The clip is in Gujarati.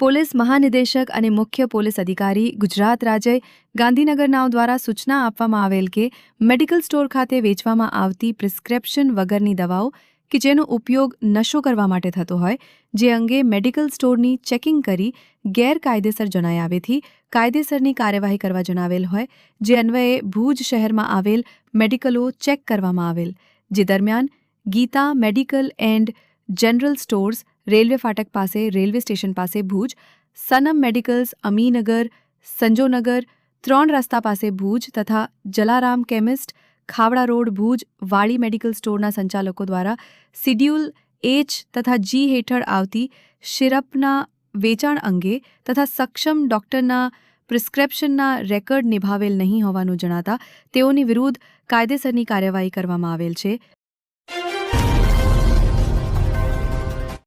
પોલીસ મહાનિદેશક અને મુખ્ય પોલીસ અધિકારી ગુજરાત રાજ્ય ગાંધીનગરનાઓ દ્વારા સૂચના આપવામાં આવેલ કે મેડિકલ સ્ટોર ખાતે વેચવામાં આવતી પ્રિસ્ક્રિપ્શન વગરની દવાઓ કે જેનો ઉપયોગ નશો કરવા માટે થતો હોય, જે અંગે મેડિકલ સ્ટોરની ચેકિંગ કરી ગેરકાયદેસર જણાઈ આવેથી કાયદેસરની કાર્યવાહી કરવા જણાવેલ હોય, જે અન્વયે ભુજ શહેરમાં આવેલ મેડિકલો ચેક કરવામાં આવેલ. જે દરમિયાન Geeta medical and general stores railway ફાટક પાસે, રેલવે સ્ટેશન પાસે ભુજ, સનમ મેડિકલ્સ, અમીનગર, સંજોનગર, ત્રણ રસ્તા પાસે ભુજ તથા જલારામ કેમિસ્ટ, ખાવડા રોડ ભુજ, વાળી મેડિકલ સ્ટોરના સંચાલકો દ્વારા શિડ્યુલ એચ તથા જી હેઠળ આવતી શિરપના વેચાણ અંગે તથા સક્ષમ ડોક્ટરના પ્રિસ્ક્રિપ્શનના રેકર્ડ નિભાવેલ નહીં હોવાનું જણાતા તેઓની વિરુદ્ધ કાયદેસરની કાર્યવાહી કરવામાં આવેલ છે.